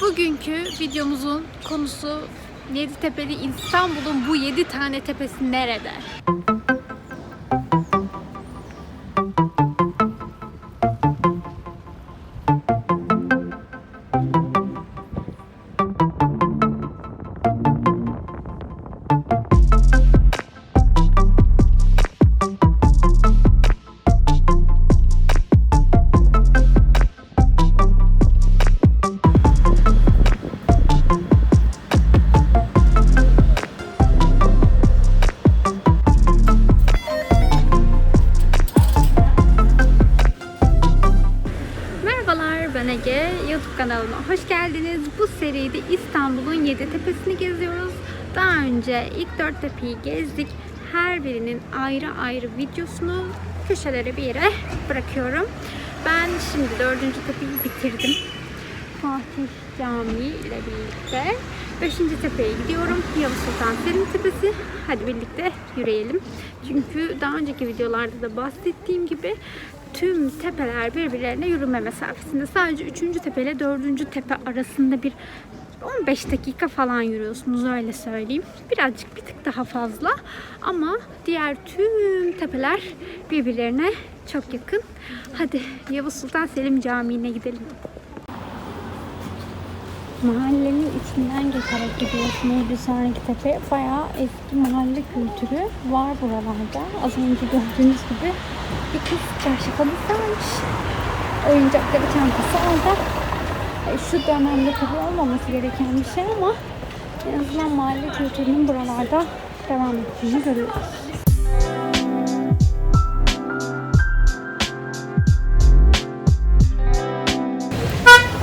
Bugünkü videomuzun konusu Yeditepe'li İstanbul'un bu 7 tane tepesi nerede? Kanalıma hoş geldiniz. Bu seride İstanbul'un 7 tepesini geziyoruz. Daha önce ilk 4 tepeyi gezdik. Her birinin ayrı ayrı videosunu köşelere bir yere bırakıyorum. Ben şimdi 4. tepeyi bitirdim. Fatih Camii ile birlikte 5. tepeye gidiyorum. Yavuz Sultan Selim Tepesi. Hadi birlikte yürüyelim. Çünkü daha önceki videolarda da bahsettiğim gibi tüm tepeler birbirlerine yürüme mesafesinde. Sadece 3. tepe ile 4. tepe arasında bir 15 dakika falan yürüyorsunuz öyle söyleyeyim. Birazcık bir tık daha fazla ama diğer tüm tepeler birbirlerine çok yakın. Hadi Yavuz Sultan Selim Camii'ne gidelim. Mahallenin içinden geçerek gidiyorsunuz bir sonraki tepe. Bayağı eski mahalle kültürü var buralarda. Az önce gördüğünüz gibi bir kız çarşı sarmış. Oyuncakları çantası orada. E, Şu dönemde tabii olmaması gereken bir şey ama en azından mahalle kültürünün buralarda devam ettiğini görüyoruz.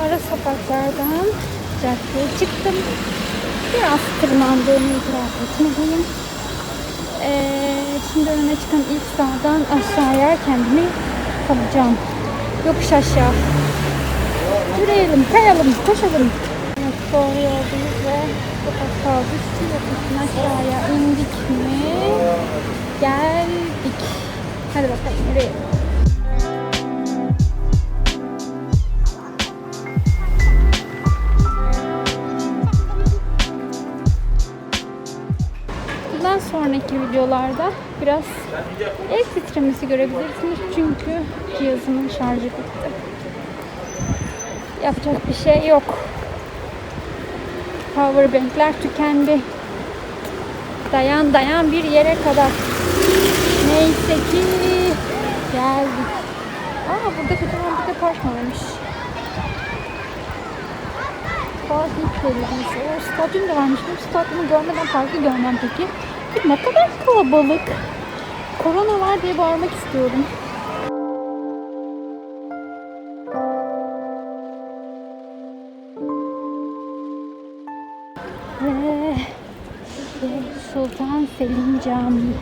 Ara sokaklardan caddeye çıktım. Biraz tırmandığımı itiraf etmeliyim. Ee, şimdi önüne çıkan ilk sağdan aşağıya kendimi kalacağım. Yokuş aşağı. Yürüyelim, kayalım, koşalım. Doğru yoldayız ve çok az kaldı. Şu yokuşun aşağıya indik mi? Geldik. Hadi bakalım yürüyelim. Bundan sonraki videolarda biraz el titremesi görebilirsiniz çünkü cihazımın şarjı bitti. Yapacak bir şey yok. Powerbankler tükendi. Dayan dayan bir yere kadar. Neyse ki geldik. Aa burada kocaman bir de park varmış. Fatih Belediyesi. O stadyum da varmış. Bu stadyumu görmeden parkı görmem peki. Ne kadar kalabalık. Korona var diye bağırmak istiyorum. Ve Sultan Selim Camii.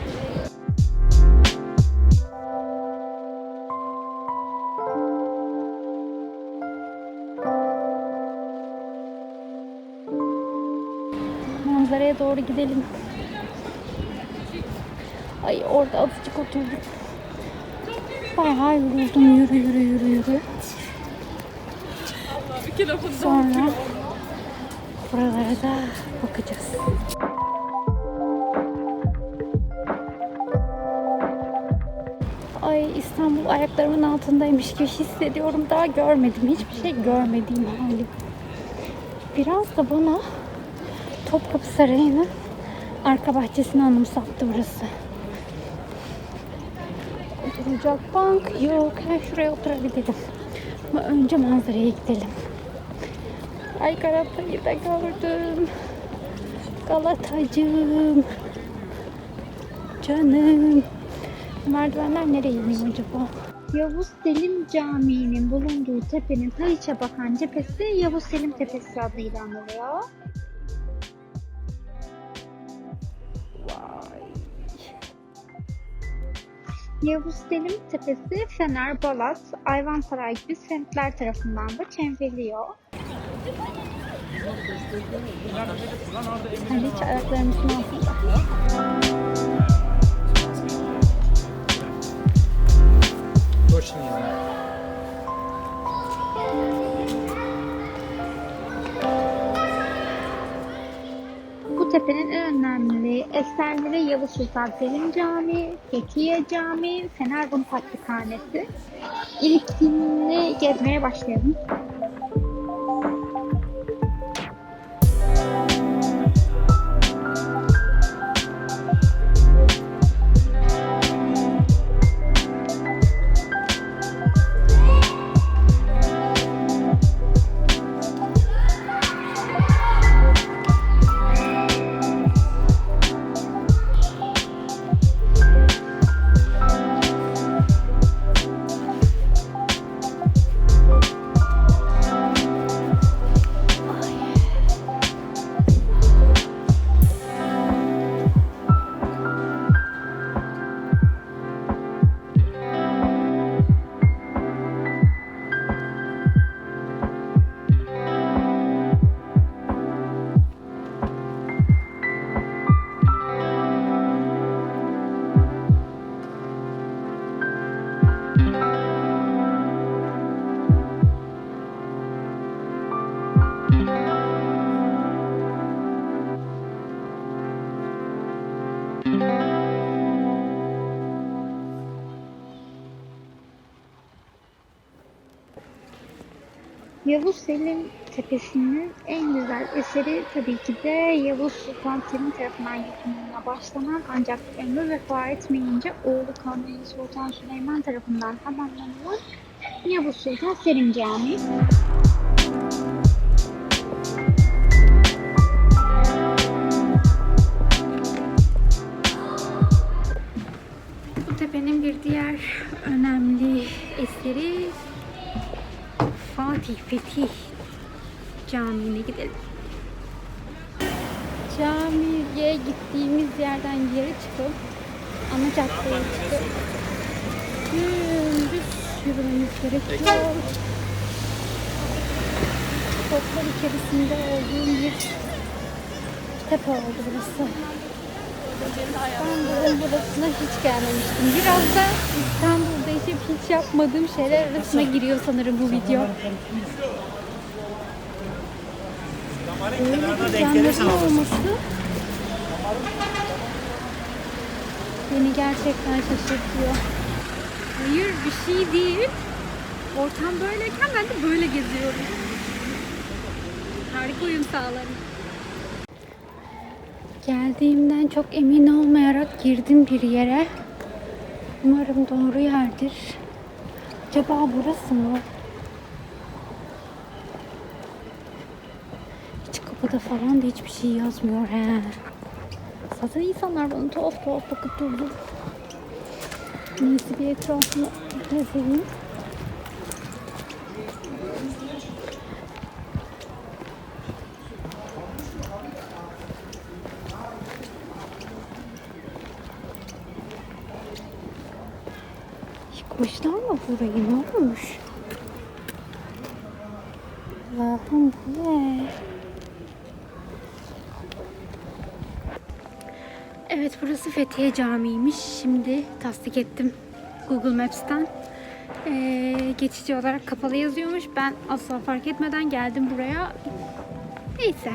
Manzaraya doğru gidelim. Ay orada azıcık oturduk. Bayağı yoruldum yürü yürü yürü yürü. Sonra buralara da bakacağız. Ay İstanbul ayaklarımın altındaymış gibi hissediyorum. Daha görmedim. Hiçbir şey görmediğim halim. Biraz da bana Topkapı Sarayı'nın arka bahçesini anımsattı burası. Oturacak bank yok. Ha, şuraya oturabilirim. Ama önce manzaraya gidelim. Ay Galata'yı da gördüm. Galatacığım. Canım. Merdivenler nereye iniyor acaba? Yavuz Selim Camii'nin bulunduğu tepenin Haliç'e bakan cephesi Yavuz Selim Tepesi adıyla anılıyor. Yavuz Selim Tepesi Fener, Balat, Ayvansaray gibi semtler tarafından da çevriliyor. Haliç ayaklarımızın altında. Eserleri Yavuz Sultan Selim Camii, Fethiye Camii, Fener Rum Patrikhanesi. İlkini gezmeye başlayalım. Yavuz Selim Tepesi'nin en güzel eseri tabii ki de Yavuz Sultan Selim tarafından yapımına başlanan ancak ömrü vefa etmeyince oğlu Kanuni Sultan Süleyman tarafından tamamlanılan Yavuz Sultan Selim Camii. Fetih Camii'ne gidelim. Camiye gittiğimiz yerden geri çıkıp ana caddeye çıkıp dümdüz yürümemiz gerekiyor. Toplar içerisinde olduğum bir tepe oldu burası. Buranın burasına hiç gelmemiştim. Biraz da İstanbul'da yaşayıp hiç yapmadığım şeyler arasına giriyor sanırım bu video. Böyle bir canlıların olması beni gerçekten şaşırtıyor. Hayır bir şey değil. Ortam böyleyken ben de böyle geziyorum. Harika uyum sağlarım. Geldiğimden çok emin olmayarak girdim bir yere. Umarım doğru yerdir. Acaba burası mı? Hiç kapıda falan da hiçbir şey yazmıyor he. Zaten insanlar bana tuhaf tuhaf bakıp durdu. Neyse bir etrafını gezeyim. Yıkmışlar mı burayı? Ne olmuş? Allah'ım bu ne? Evet burası Fethiye Camii'ymiş. Şimdi tasdik ettim Google Maps'ten. Ee, geçici olarak kapalı yazıyormuş. Ben asla fark etmeden geldim buraya. Neyse.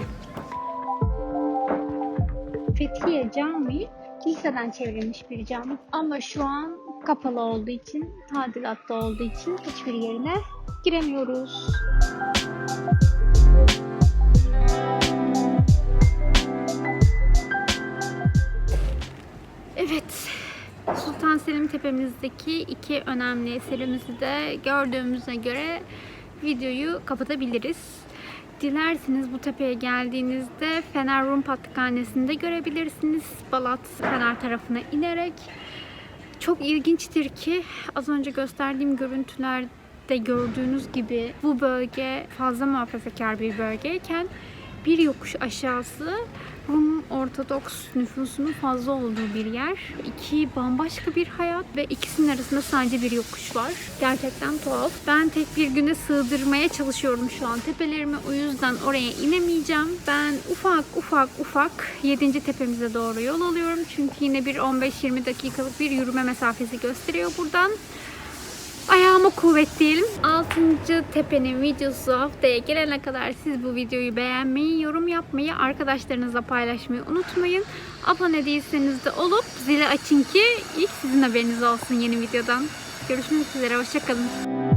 Fethiye Camii kiliseden çevrilmiş bir cami. Ama şu an kapalı olduğu için, tadilatta olduğu için hiçbir yerine giremiyoruz. Evet, Sultan Selim Tepemizdeki iki önemli eserimizi de gördüğümüze göre videoyu kapatabiliriz. Dilerseniz bu tepeye geldiğinizde Fener Rum Patrikhanesi'nde görebilirsiniz. Balat Fener tarafına inerek. Çok ilginçtir ki az önce gösterdiğim görüntülerde gördüğünüz gibi bu bölge fazla muhafazakar bir bölgeyken bir yokuş aşağısı Rum Ortodoks nüfusunun fazla olduğu bir yer. İki bambaşka bir hayat ve ikisinin arasında sadece bir yokuş var. Gerçekten tuhaf. Ben tek bir güne sığdırmaya çalışıyorum şu an tepelerimi. O yüzden oraya inemeyeceğim. Ben ufak ufak ufak 7. tepemize doğru yol alıyorum. Çünkü yine bir 15-20 dakikalık bir yürüme mesafesi gösteriyor buradan. Ayağıma kuvvet diyelim. 6. tepenin videosu haftaya gelene kadar siz bu videoyu beğenmeyi, yorum yapmayı, arkadaşlarınızla paylaşmayı unutmayın. Abone değilseniz de olup zili açın ki ilk sizin haberiniz olsun yeni videodan. Görüşmek üzere, hoşçakalın.